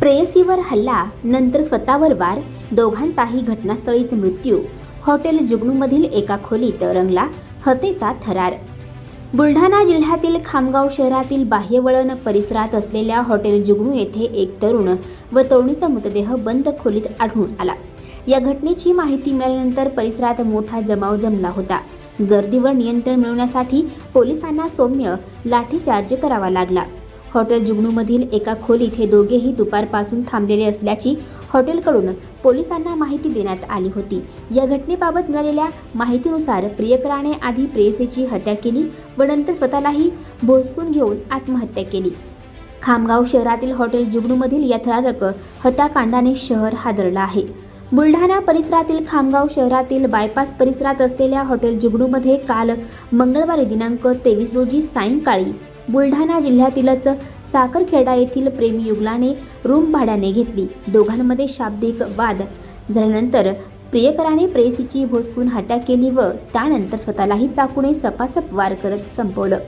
प्रेयसीवर हल्ला नंतर स्वतःवर वार दोघांचाही घटनास्थळीच मृत्यू. हॉटेल जुगनूमधील एका खोलीत रंगला हतेचा थरार. बुलढाणा जिल्ह्यातील खामगाव शहरातील बाह्यवळण परिसरात असलेल्या हॉटेल जुगनू येथे एक तरुण व तरुणीचा मृतदेह बंद खोलीत आढळून आला. या घटनेची माहिती मिळाल्यानंतर परिसरात मोठा जमाव जमला होता. गर्दीवर नियंत्रण मिळवण्यासाठी पोलिसांना सौम्य लाठीचार्ज करावा लागला. हॉटेल जुगणूमधील एका खोलीत हे दोघेही दुपारपासून थांबलेले असल्याची हॉटेलकडून पोलिसांना माहिती देण्यात आली होती. या घटनेबाबत मिळालेल्या माहितीनुसार प्रियकराने आधी प्रेयसीची हत्या केली व नंतर स्वतःलाही भोसकून घेऊन आत्महत्या केली. खामगाव शहरातील हॉटेल जुगणूमधील या थरारक हत्याकांडाने शहर हादरलं आहे. बुलढाणा परिसरातील खामगाव शहरातील बायपास परिसरात असलेल्या हॉटेल जुगणूमध्ये काल मंगळवारी दिनांक तेवीस रोजी सायंकाळी बुलढाणा जिल्ह्यातीलच साखरखेडा येथील प्रेमी युगलाने रूम भाड्याने घेतली. दोघांमध्ये शाब्दिक वाद झाल्यानंतर प्रियकराने प्रेयसीची भोसकून हत्या केली व त्यानंतर स्वतःलाही चाकूने सपासप वार करत संपवलं.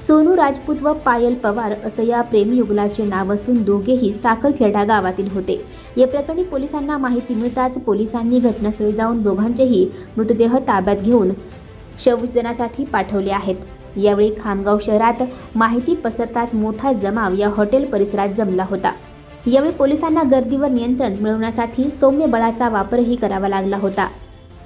सोनू राजपूत व पायल पवार असं या प्रेमयुगलाचे नाव असून दोघेही साखरखेडा गावातील होते. या प्रकरणी पोलिसांना माहिती मिळताच पोलिसांनी घटनास्थळी जाऊन दोघांचेही मृतदेह ताब्यात घेऊन शवविजनासाठी पाठवले आहेत. यावेळी खामगाव शहरात माहिती पसरताच मोठा जमाव या हॉटेल परिसरात जमला होता. यावेळी पोलिसांना गर्दीवर नियंत्रण मिळवण्यासाठी सौम्य बळाचा वापरही करावा लागला होता.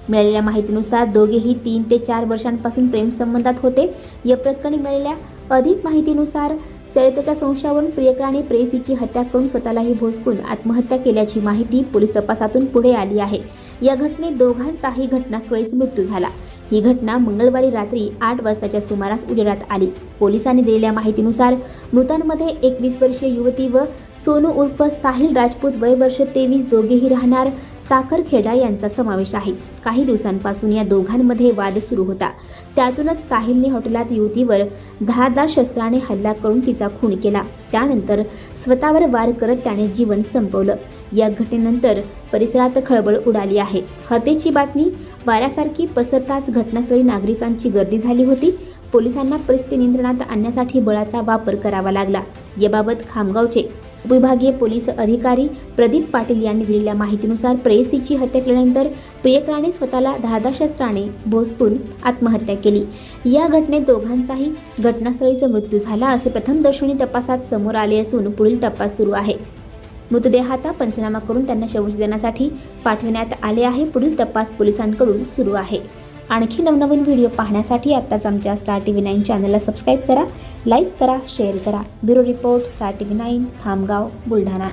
मिळालेल्या माहितीनुसार दोघेही तीन ते चार वर्षांपासून प्रेमसंबंधात होते. या प्रकरणी मिळालेल्या अधिक माहितीनुसार चरित्राच्या संशयावरून प्रियकराने प्रेयसीची हत्या करून स्वतःलाही भोसकून आत्महत्या केल्याची माहिती पोलीस तपासातून पुढे आली आहे. या घटनेत दोघांचाही घटनास्थळीच मृत्यू झाला. ही घटना मंगळवारी रात्री आठ वाजताच्या सुमारास उजेडात आली. पोलिसांनी दिलेल्या माहितीनुसार मृतांमध्ये एकवीस वर्षीय युवती व सोनू उर्फ साहिल राजपूत वय वर्ष तेवीस दोघेही राहणार साखरखेडा यांचा समावेश आहे. काही दिवसांपासून या दोघांमध्ये वाद सुरू होता. त्यातूनच साहिलने हॉटेलात युवतीवर धारदार शस्त्राने हल्ला करून तिचा खून केला. त्यानंतर स्वतःवर वार करत त्याने जीवन संपवलं. या घटनेनंतर परिसरात खळबळ उडाली आहे. हत्येची बातमी वाऱ्यासारखी पसरताच घटनास्थळी नागरिकांची गर्दी झाली होती. पोलिसांना परिस्थिती नियंत्रणात आणण्यासाठी बळाचा वापर करावा लागला. याबाबत खामगावचे उपविभागीय पोलीस अधिकारी प्रदीप पाटील यांनी दिलेल्या माहितीनुसार प्रेयसीची हत्या केल्यानंतर प्रियकराने स्वतःला धारदार शस्त्राने भोसकून आत्महत्या केली. या घटनेत दोघांचाही घटनास्थळीचा मृत्यू झाला असे प्रथमदर्शनी तपासात समोर आले असून पुढील तपास सुरू आहे. मृतदेहाचा पंचनामा करून त्यांना संशोधनासाठी पाठविण्यात आले आहे. पुढील तपास पोलिसांकडून सुरू आहे. आणखी नवनवीन व्हिडिओ पाहण्यासाठी आत्ताच आमच्या स्टार टी व्ही नाईन चॅनलला सबस्क्राईब करा लाईक करा शेअर करा. Bureau report star T V nine Khamgaon Buldhana.